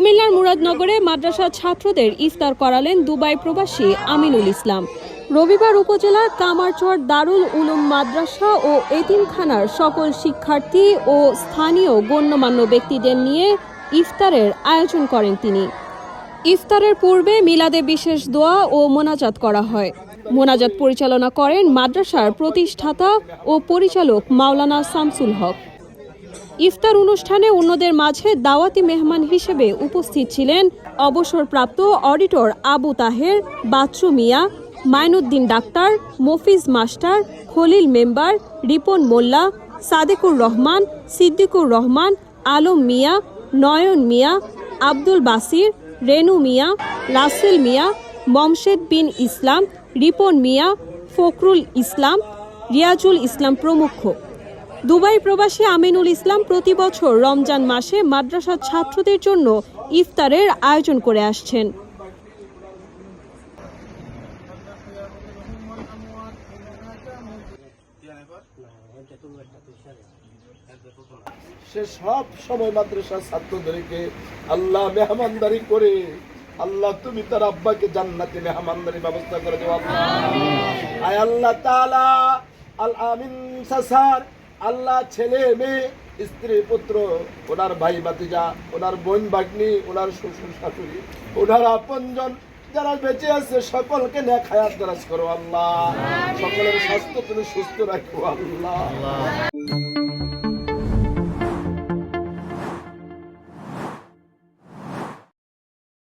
কুমিল্লার মুরাদনগরে মাদ্রাসা ছাত্রদের ইফতার করালেন দুবাই প্রবাসী আমিনুল ইসলাম। রবিবার উপজেলার কামারচর দারুল উলুম মাদ্রাসা ও এতিমখানার সকল শিক্ষার্থী ও স্থানীয় গণ্যমান্য ব্যক্তিদের নিয়ে ইফতারের আয়োজন করেন তিনি। ইফতারের পূর্বে মিলাদে বিশেষ দোয়া ও মোনাজাত করা হয়। মোনাজাত পরিচালনা করেন মাদ্রাসার প্রতিষ্ঠাতা ও পরিচালক মাওলানা শামসুল হক। ইফতার অনুষ্ঠানে অন্যদের মাঝে দাওয়াতি মেহমান হিসেবে উপস্থিত ছিলেন অবসরপ্রাপ্ত auditor Abu Taher, Bachchu Mia, Mainuddin doctor, Mofiz master, Khalil member, Ripon Molla, Sadekur Rahman, Siddikur Rahman, Alam Mia, Noyon Mia, Abdul Basir, Renu Mia, Rasel Mia, Momshed Bin Islam, Ripon Mia, Fakhrul Islam, Riazul Islam প্রমুখ। Dubai প্রবাসী আমিনুল ইসলাম প্রতি বছর রমজান মাসে মাদ্রাসার ছাত্রদের জন্য ইফতারের আয়োজন করে আসছেন। সে সব সময় মাদ্রাসার ছাত্রদেরকে আল্লাহ মেহমানদারি করে আল্লাহ তুমি তার আব্বাকে জান্নাতে মেহমানদারি ব্যবস্থা করে দেওয়া। আল্লাহ আয় আল্লাহ তাআলা আল আমিন সাসার আল্লাহ ছেলে মেয়ে স্ত্রী পুত্র ওনার ভাই বাতিজা ওনার বোন ভাগ্নি ওনার শ্বশুর শাশুড়ি ওনার আপনজন যারা বেঁচে আছে সকলকে নেক হায়াত দারাজ করো আল্লাহ। সকলের স্বাস্থ্য তুমি সুস্থ রাখো আল্লাহ।